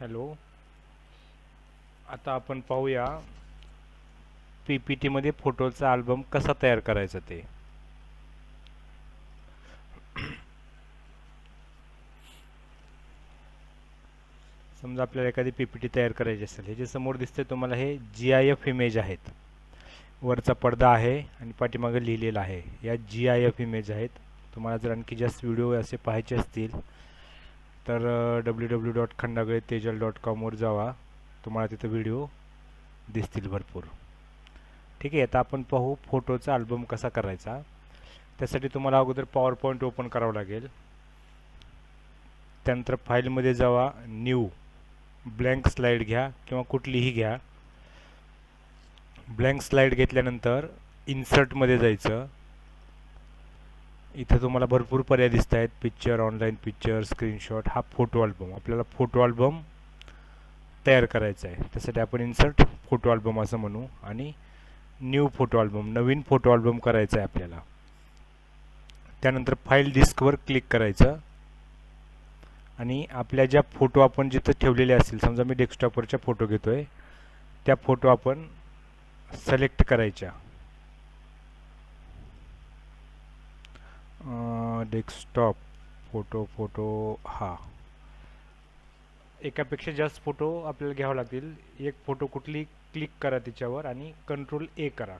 Hello. आता आपण पाहूया पी पी टीमध्ये फोटोचा अल्बम कसा तयार करायचा ते. समजा आपल्याला एखादी पी पी टी तयार करायची असेल हे जे समोर दिसते तुम्हाला हे जी आय एफ इमेज आहेत. वरचा पडदा आहे आणि पाठीमागे लिहिलेलं आहे. या जी आय एफ इमेज आहेत. तुम्हाला जर आणखी जास्त व्हिडिओ असे पाहायचे असतील तर W W dot Khandagale Tejal dot कॉमवर जावा. तुम्हाला तिथं व्हिडिओ दिसतील भरपूर. ठीक आहे आता आपण पाहू फोटोचा अल्बम कसा करायचा. त्यासाठी तुम्हाला अगोदर पॉवर पॉईंट ओपन करावं लागेल. त्यानंतर फाईलमध्ये जावा न्यू ब्लँक स्लाईड घ्या किंवा कुठलीही घ्या. ब्लँक स्लाईड घेतल्यानंतर इन्सर्टमध्ये जायचं. इथं तुम्हाला भरपूर पर्याय दिसत आहेत पिक्चर ऑनलाईन पिक्चर स्क्रीनशॉट हा फोटो अल्बम आपल्याला फोटो अल्बम तयार करायचा आहे. त्यासाठी आपण इन्सर्ट फोटो अल्बम असं म्हणू आणि न्यू फोटो अल्बम नवीन फोटो अल्बम करायचा आहे आपल्याला. त्यानंतर फाईल डिस्कवर क्लिक करायचं. आणि आपल्या ज्या फोटो आपण जिथं ठेवलेले असतील समजा मी डेस्कटॉपवरच्या फोटो घेतो आहे त्या फोटो आपण सिलेक्ट करायच्या. डेस्कटॉप फोटो फोटो हा. एकापेक्षा जास्त फोटो आपल्याला घ्यावं लागतील. एक फोटो कुठली क्लिक करा त्याच्यावर आणि कंट्रोल ए करा.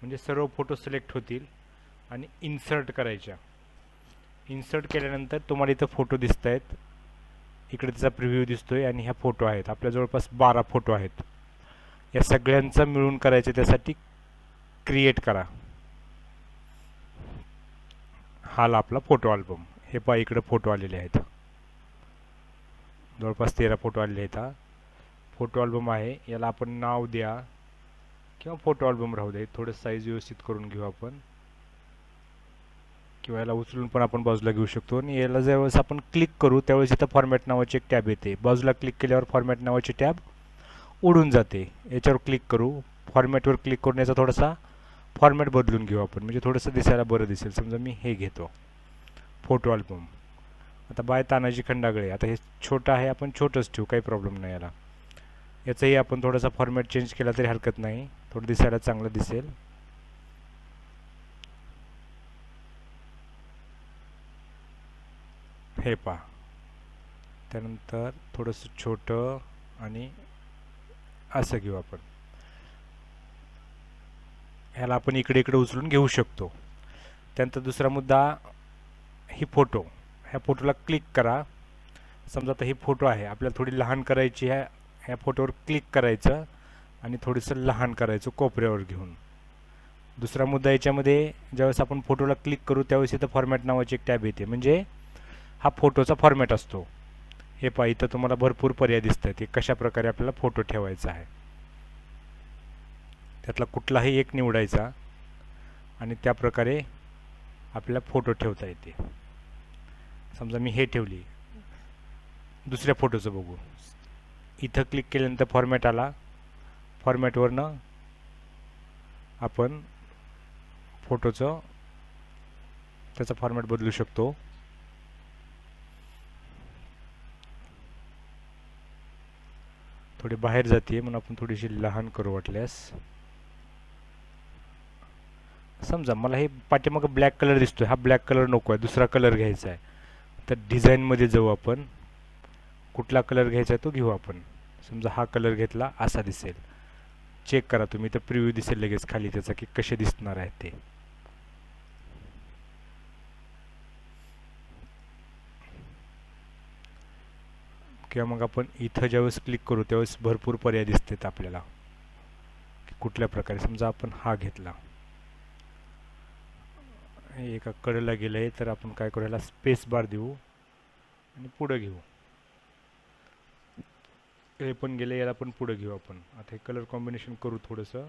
म्हणजे सर्व फोटो सिलेक्ट होतील आणि इन्सर्ट करायच्या. इन्सर्ट केल्यानंतर तुम्हाला इथं फोटो दिसत आहेत इकडे त्याचा प्रिव्ह्यू दिसतो आहे आणि ह्या फोटो आहेत. आपल्या जवळपास बारा फोटो आहेत. या सगळ्यांचा मिळून करायचं त्यासाठी क्रिएट करा. हाल आपला फोटो अल्बम हे पहा इकडे फोटो आलेले आहेत. जवळपास तेरा फोटो आलेले आहेत हा. फोटो अल्बम आहे. याला आपण नाव द्या. किंवा फोटो अल्बम राहू दे. थोडं साईज व्यवस्थित करून घेऊ आपण. किंवा याला उचलून पण आपण बाजूला घेऊ शकतो. आणि याला ज्यावेळेस आपण क्लिक करू त्यावेळेस इथं फॉर्मॅट नावाची एक टॅब येते. बाजूला क्लिक केल्यावर फॉर्मॅट नावाची टॅब उडून जाते. याच्यावर क्लिक करू. फॉर्मॅटवर क्लिक करून याचा थोडासा फॉर्मॅट बदलून घेऊ आपण. म्हणजे थोडंसं दिसायला बरं दिसेल. समजा मी हे घेतो. फोटो अल्बम आता बाय तानाजी खंडागळे. आता हे छोटं आहे आपण छोटंच ठेवू. काही प्रॉब्लेम नाही याला. याचाही आपण थोडासा फॉर्मॅट चेंज केला तरी हरकत नाही. थोडं दिसायला चांगलं दिसेल. हे पहा. त्यानंतर थोडंसं छोटं आणि असं घेऊ आपण. ह्याला आपण इकडे इकडे उचलून घेऊ शकतो. त्यानंतर दुसरा मुद्दा ही फोटो. ह्या फोटोला क्लिक करा. समजा आता ही फोटो आहे. आपल्याला थोडी लहान करायची ह्या ह्या फोटोवर क्लिक करायचं आणि थोडंसं लहान करायचं कोपऱ्यावर घेऊन. दुसरा मुद्दा याच्यामध्ये ज्यावेळेस आपण फोटोला क्लिक करू त्यावेळेस इथं फॉर्मॅट नावाची एक टॅब येते. म्हणजे हा फोटोचा फॉर्मॅट असतो. हे पहा इथं तुम्हाला भरपूर पर्याय दिसत आहेत की कशा प्रकारे आपल्याला फोटो ठेवायचा आहे. त्यातला कुठलाही एक निवडायचा आणि त्या प्रकारे आपल्याला फोटो ठेवता येते. समजा मी हे ठेवली. दुसऱ्या फोटोचं बघू. इथं क्लिक केल्यानंतर फॉर्मॅट आला. फॉर्मॅटवरनं आपण फोटोचं त्याचा फॉर्मॅट बदलू शकतो. थोडी बाहेर जाते म्हणून आपण थोडीशी लहान करू वाटल्यास. समजा मला हे पाठीमागं ब्लॅक कलर दिसतोय हा ब्लॅक कलर नको आहे दुसरा कलर घ्यायचा आहे. तर डिझाईनमध्ये जाऊ आपण. कुठला कलर घ्यायचा आहे तो घेऊ आपण. समजा हा कलर घेतला असा दिसेल. चेक करा तुम्ही तर प्रिव्ह्यू दिसेल लगेच खाली त्याचा की कसे दिसणार आहे ते. किंवा मग आपण इथं ज्यावेळेस क्लिक करू त्यावेळेस भरपूर पर्याय दिसतात आपल्याला. कुठल्या प्रकारे समजा आपण हा घेतला. एका कडेला गेलं आहे तर आपण काय करू याला स्पेस बार देऊ आणि पुढं घेऊ. हे पण गेले याला पण पुढं घेऊ आपण. आता हे कलर कॉम्बिनेशन करू थोडंसं.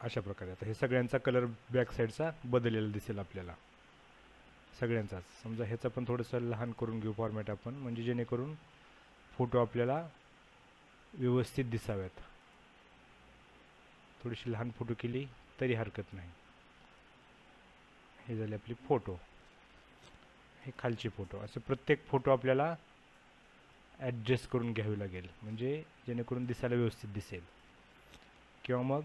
अशा प्रकारे. आता हे सगळ्यांचा कलर बॅक साईडचा बदललेला दिसेल आपल्याला. सगळ्यांचाच. समजा ह्याचं पण थोडंसं लहान करून घेऊ फॉर्मॅट आपण. म्हणजे जेणेकरून फोटो आपल्याला व्यवस्थित दिसाव्यात. थोडीशी लहान फोटो केली तरी हरकत नाही. हे झाले आपली फोटो. हे खालचे फोटो. असे प्रत्येक फोटो आपल्याला ॲडजस्ट करून घ्यावी लागेल. म्हणजे जेणेकरून दिसायला व्यवस्थित दिसेल. किंवा मग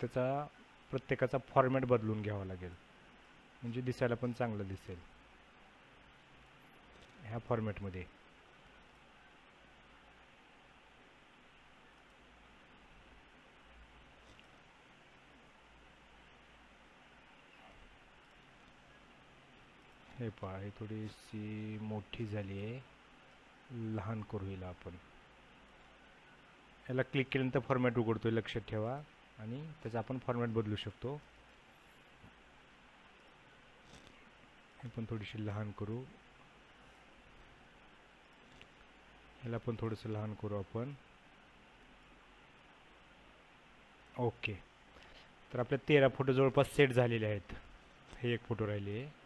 त्याचा प्रत्येकाचा फॉर्मॅट बदलून घ्यावा लागेल. म्हणजे दिसायला पण चांगलं दिसेल. ह्या फॉर्मॅटमध्ये हे पहा हे थोडीशी मोठी झाली आहे. लहान करू हिला आपण. याला क्लिक केल्यानंतर फॉर्मॅट उघडतोय लक्षात ठेवा. आणि त्याचा आपण फॉर्मॅट बदलू शकतो. हे पण थोडीशी लहान करू. ह्याला पण थोडंसं लहान करू आपण. ओके. तर आपल्या तेरा फोटो जवळपास सेट झालेले आहेत. हे एक फोटो राहिले आहे.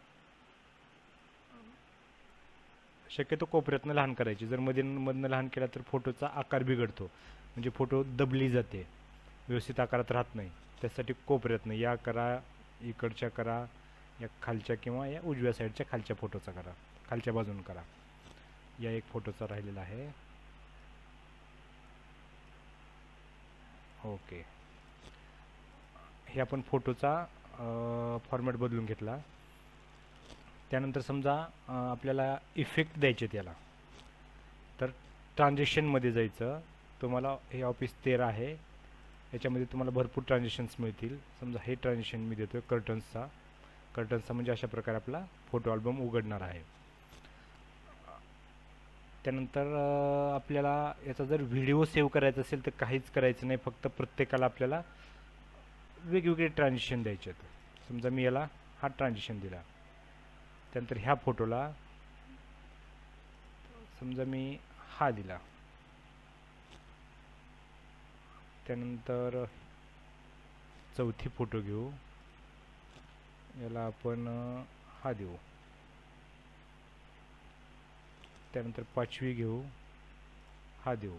शक्यतो कोपऱ्यातनं लहान करायची. जर मध्ये मधनं लहान केला तर फोटोचा आकार बिघडतो. म्हणजे फोटो दबली जाते. व्यवस्थित आकारात राहत नाही. त्यासाठी कोपऱ्यातनं या करा इकडच्या करा या खालच्या किंवा या उजव्या साईडच्या खालच्या फोटोचा करा. खालच्या बाजून करा. या एक फोटोचा राहिलेला आहे. ओके. हे आपण फोटोचा फॉर्मॅट बदलून घेतला. त्यानंतर समजा आपल्याला इफेक्ट द्यायचे त्याला तर ट्रान्झॅक्शनमध्ये जायचं. तुम्हाला हे ऑफिस तेरा आहे. याच्यामध्ये तुम्हाला भरपूर ट्रान्झॅक्शन्स मिळतील. समजा हे ट्रान्झॅक्शन मी देतो आहे कर्टन्सचा कर्टन्सचा म्हणजे अशा प्रकारे आपला फोटो अल्बम उघडणार आहे. त्यानंतर आपल्याला याचा जर व्हिडिओ सेव्ह करायचा असेल तर काहीच करायचं नाही. फक्त प्रत्येकाला आपल्याला वेगवेगळे ट्रान्झॅक्शन द्यायचे आहेत. समजा मी याला हा ट्रान्झॅक्शन दिला. त्यानंतर ह्या फोटोला समजा मी हा दिला. त्यानंतर चौथी फोटो घेऊ. याला आपण हा देऊ. त्यानंतर पाचवी घेऊ. हा देऊ.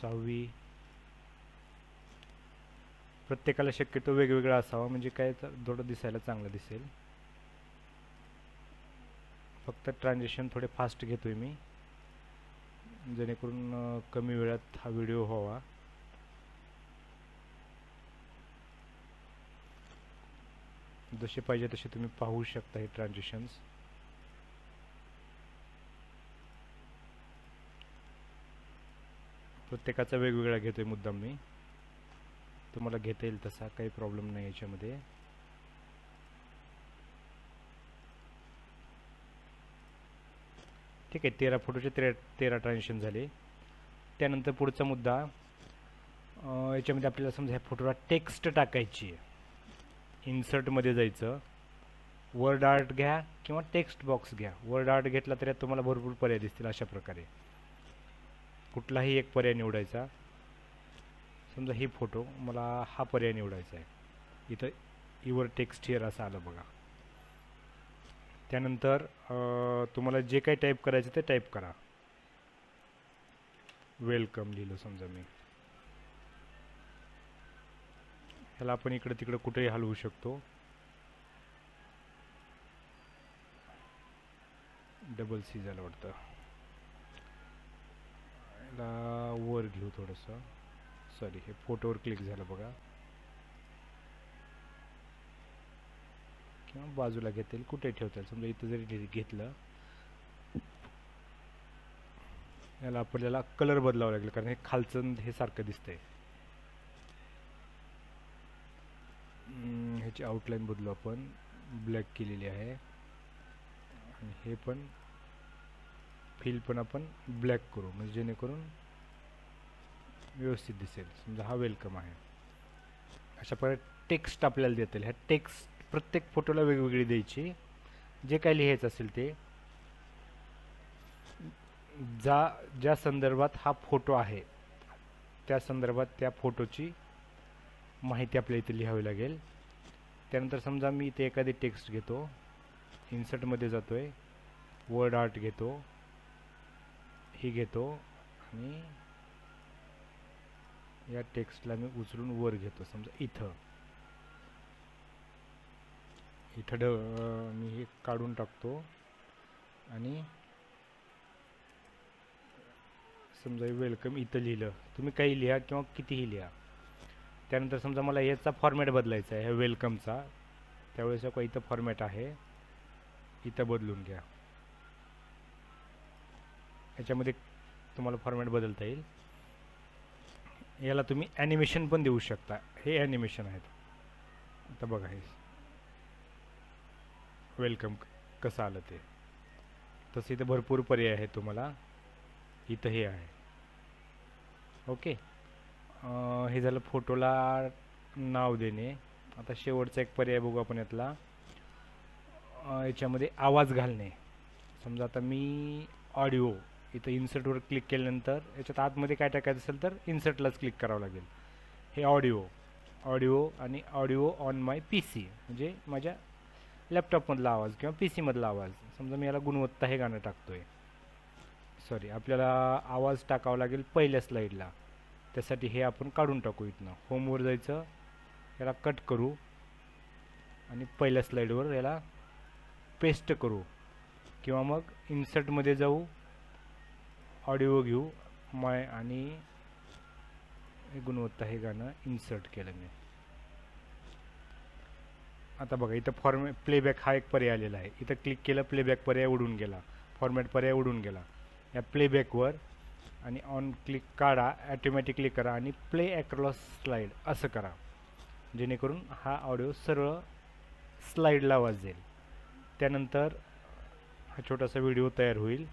सहावी. प्रत्येकाला शक्यतो वेगवेगळा असावा म्हणजे काय थोडं दिसायला चांगलं दिसेल. फक्त ट्रान्झॅक्शन थोडे फास्ट घेतोय मी. जेणेकरून कमी वेळात हा व्हिडिओ व्हावा. जसे पाहिजे तसे तुम्ही पाहू शकता हे ट्रान्झॅक्शन्स प्रत्येकाचा वेगवेगळा घेतोय मुद्दाम मी. तुम्हाला घेता येईल तसा काही प्रॉब्लेम नाही याच्यामध्ये. ठीक आहे तेरा फोटोचे तेरा तेरा ट्रान्झॅक्शन झाले. त्यानंतर पुढचा मुद्दा याच्यामध्ये आपल्याला समजा ह्या फोटोला टेक्स्ट टाकायची आहे. इन्सर्टमध्ये जायचं. वर्ड आर्ट घ्या किंवा टेक्स्ट बॉक्स घ्या. वर्ड आर्ट घेतला तरी तुम्हाला भरपूर पर्याय दिसतील अशा प्रकारे. कुठलाही एक पर्याय निवडायचा. समजा ही फोटो मला हा पर्याय निवडायचा आहे. इथं इवर टेक्स्ट हिअर असं आलं बघा. त्यानंतर तुम्हाला जे काही टाईप करायचं ते टाईप करा. वेलकम लिहिलं समजा मी. ह्याला आपण इकडं तिकडं कुठेही हलवू शकतो. डबल सी झालं वाटतं. ह्याला वर घेऊ थोडंसं. सॉरी हे फोटोवर क्लिक झालं बघा. किंवा बाजूला घेता येईल कुठे ठेवता येईल समजा इथं जरी घेतलं याला आपल्याला कलर बदलावा लागेल कारण हे खालचं हे सारखं दिसतंय. ह्याची आउटलाईन बदलू आपण. ब्लॅक केलेली आहे. आणि हे पण फिल पण आपण ब्लॅक करू. म्हणजे जेणेकरून व्यवस्थित दिसेल. समजा हा वेलकम आहे. अशा प्रकारे टेक्स्ट आपल्याला देता येईल ह्या टेक्स्ट प्रत्येक फोटोला वेगवेगळी द्यायची. जे काही लिहायचं असेल ते. जा ज्या संदर्भात हा फोटो आहे त्या संदर्भात त्या फोटोची माहिती आपल्या इथे लिहावी लागेल. त्यानंतर समजा मी इथे एखादी टेक्स्ट घेतो. इन्सर्टमध्ये जातो आहे वर्ड आर्ट घेतो. ही घेतो. आणि या टेक्स्टला मी उचलून वर घेतो. समजा इथं. इथं ड मी हे काढून टाकतो. आणि समजा वेलकम इथं लिहिलं. तुम्ही काही लिहा किंवा कितीही लिहा. त्यानंतर समजा मला याचा फॉर्मॅट बदलायचा आहे ह्या वेलकमचा त्यावेळेस का इथं फॉर्मॅट आहे. इथं बदलून घ्या. याच्यामध्ये तुम्हाला फॉर्मॅट बदलता येईल. याला तुम्ही ॲनिमेशन पण देऊ शकता. हे ॲनिमेशन आहेत. आता बघा हे. वेलकम. कसं आलं ते? तसं इथे भरपूर पर्याय आहे तुम्हाला. इथं हे आहे. ओके. हे झालं फोटोला नाव देणे. आता शेवटचा एक पर्याय बघू आपण यातला. याच्यामध्ये आवाज घालणे. समजा आता मी ऑडिओ इथं इन्सर्टवर क्लिक केल्यानंतर याच्यात आतमध्ये काय टाकायचं असेल तर इन्सर्टलाच क्लिक करावं लागेल. हे ऑडिओ. ऑडिओ आणि audio on my P C. म्हणजे माझ्या लॅपटॉपमधला आवाज किंवा पी सीमधला आवाज. समजा मी याला गुणवत्ता हे गाणं टाकतो आहे सॉरी आपल्याला आवाज टाकावा लागेल पहिल्या स्लाईडला त्यासाठी हे आपण काढून टाकू इथनं. होमवर जायचं याला कट करू आणि पहिल्या स्लाईडवर याला पेस्ट करू. किंवा मग इन्सर्टमध्ये जाऊ ऑडिओ घेऊ माय आणि हे गुणवत्ता हे गाणं इन्सर्ट केलं मी. आता बघा इथं फॉर्मॅट प्लेबॅक हा एक पर्याय आलेला आहे. इथं क्लिक केलं प्लेबॅक पर्याय उडून गेला. फॉर्मॅट पर्याय उडून गेला. या प्लेबॅकवर आणि ऑन क्लिक काढा ॲटोमॅटिकली करा आणि प्ले ॲक्रॉस स्लाईड असं करा. जेणेकरून हा ऑडिओ सरळ स्लाईडला वाजेल. त्यानंतर हा छोटासा व्हिडिओ तयार होईल.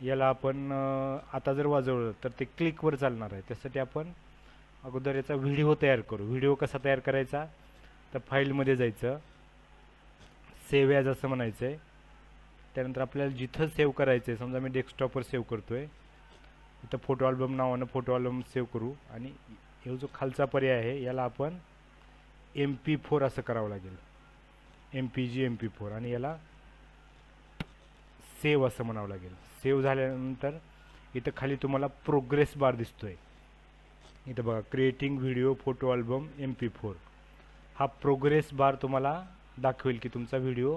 याला आपण आता जर वाजवलं तर ते क्लिकवर चालणार आहे. त्यासाठी आपण अगोदर याचा व्हिडिओ तयार करू. व्हिडिओ कसा तयार करायचा? तर फाईलमध्ये जायचं. सेव्ह ॲज असं म्हणायचं आहे त्यानंतर आपल्याला जिथं सेव्ह करायचं आहे समजा मी डेस्कटॉपवर सेव्ह करतो आहे इथं फोटो अल्बम नावानं फोटो अल्बम सेव्ह करू. आणि हे जो खालचा पर्याय आहे याला आपण एम पी फोर असं करावं लागेल. M P G M P four आणि याला सेव्ह असं म्हणावं लागेल. सेव्ह झाल्यानंतर इथं खाली तुम्हाला प्रोग्रेस बार दिसतो आहे इथं बघा creating video photo album M P four हा प्रोग्रेस बार तुम्हाला दाखवेल की तुमचा व्हिडिओ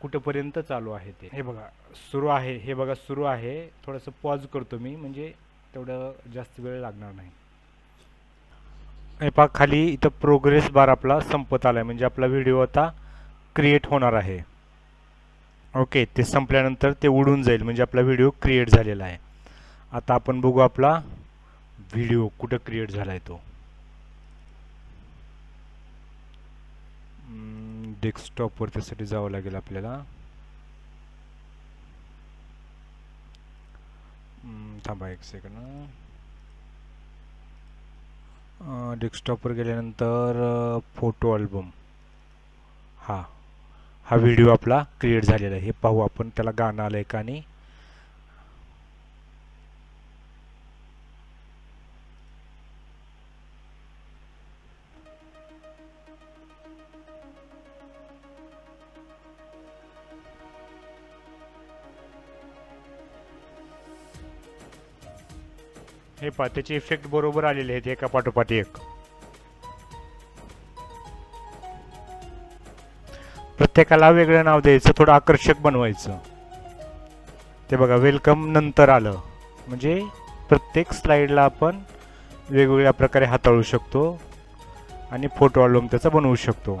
कुठंपर्यंत चालू आहे ते. हे बघा सुरू आहे हे बघा सुरू आहे. थोडंसं पॉज करतो मी म्हणजे तेवढं जास्त वेळ लागणार नाही. हे पहा खाली इथं प्रोग्रेस बार आपला संपत आला आहे म्हणजे आपला व्हिडिओ आता क्रिएट होणार आहे. ओके ते संपल्यानंतर ते उडून जाईल म्हणजे आपला व्हिडिओ क्रिएट झालेला आहे. आता आपण बघू आपला व्हिडिओ कुठं क्रिएट झाला आहे तो. डेस्कटॉपवर त्यासाठी जावं लागेल आपल्याला. थांबा एक सेकंड डेस्कटॉपवर गेल्यानंतर फोटो अल्बम हा. हा व्हिडिओ आपला क्रिएट झालेला आहे. हे पाहू आपण. त्याला गाणं आलं आहे का आणि हे पहा त्याचे इफेक्ट बरोबर आलेले आहेत एका पाठोपाठ एक. प्रत्येकाला वेगळं नाव द्यायचं थोडं आकर्षक बनवायचं. ते बघा वेलकम नंतर आलं. म्हणजे प्रत्येक स्लाईडला आपण वेगवेगळ्या प्रकारे हाताळू शकतो आणि फोटो अल्बम त्याचा बनवू शकतो.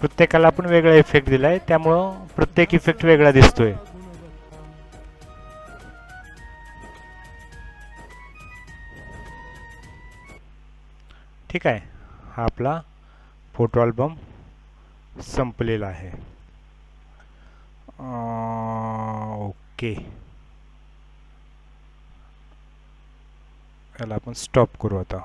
प्रत्येकाला आपण वेगळा इफेक्ट दिलाय. त्यामुळं प्रत्येक इफेक्ट वेगळा दिसतोय. ठीक आहे. हा आपला फोटो अल्बम संपलेला आहे. ओके याला आपण स्टॉप करू आता.